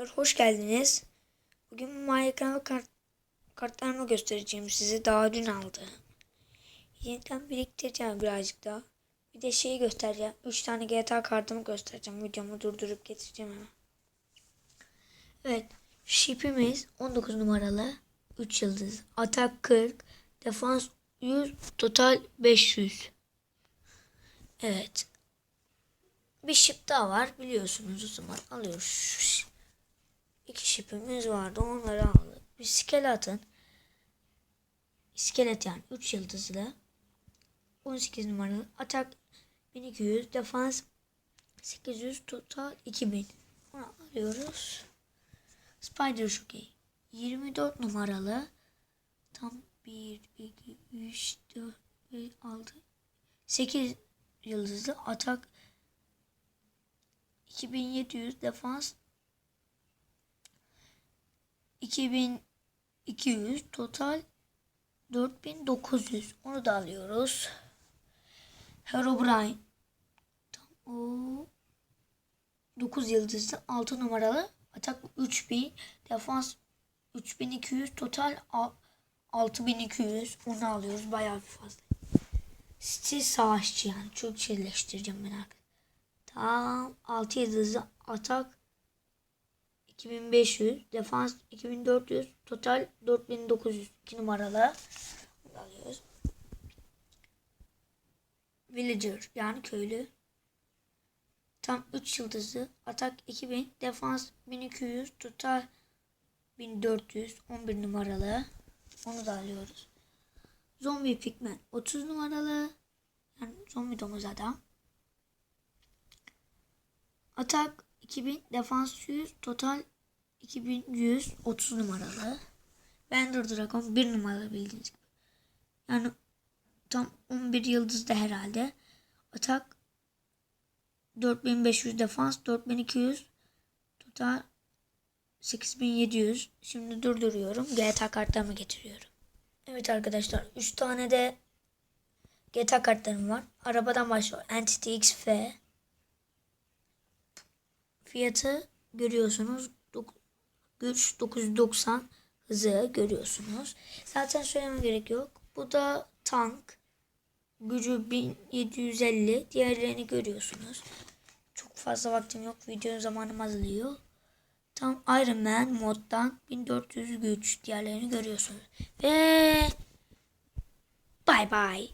arkadaşlar hoş geldiniz. Bugün Minecraft kart kartlarımı göstereceğim size. Daha dün aldım. Yeniden biriktireceğim birazcık daha. Bir de şeyi göstereceğim. 3 tane GTA kartımı göstereceğim. Videomu durdurup getireceğim hemen. Evet. Ship'imiz 19 numaralı. 3 yıldız. Atak 40. Defans 100. Total 500. Evet. Bir ship daha var biliyorsunuz o zaman alıyoruz. İki shipimiz vardı onları aldık. Bir skeleton. İskelet yani 3 yıldızlı. 18 numaralı. Atak 1200. Defans 800. Total 2000. Onu alıyoruz. Spider Jockey 24 numaralı. Tam 1, 2, 3, 4, 5, 6, 8 yıldızlı. Atak 2700 defans 2200 total 4900 onu da alıyoruz. Herobrine tam o 9 yıldızlı 6 numaralı atak 3000 defans 3200 total al- 6200 onu alıyoruz bayağı bir fazla. Stil savaşçı yani çok şeyleştireceğim merak. Tam 6 yıldızlı atak 2500 defans 2400 total 4900 2 numaralı. Alıyoruz. Villager yani köylü. Tam 3 yıldızlı. Atak 2000 defans 1200 total 1400 11 numaralı. Onu da alıyoruz. Zombi pigmen 30 numaralı. Yani zombi domuz adam. Atak 2000, defans 100, total 2130 numaralı. Bender Dragon 1 numaralı bildiğiniz gibi. Yani tam 11 yıldızda herhalde. Atak 4500 defans 4200 total 8700. Şimdi durduruyorum. GTA kartlarımı getiriyorum. Evet arkadaşlar 3 tane de GTA kartlarım var. Arabadan başlıyor. Entity XF fiyatı görüyorsunuz. Güç 990 hızı görüyorsunuz. Zaten söyleme gerek yok. Bu da tank. Gücü 1750. Diğerlerini görüyorsunuz. Çok fazla vaktim yok. Videonun zamanım azalıyor. Tam Iron Man moddan 1400 güç. Diğerlerini görüyorsunuz. Ve bye bye.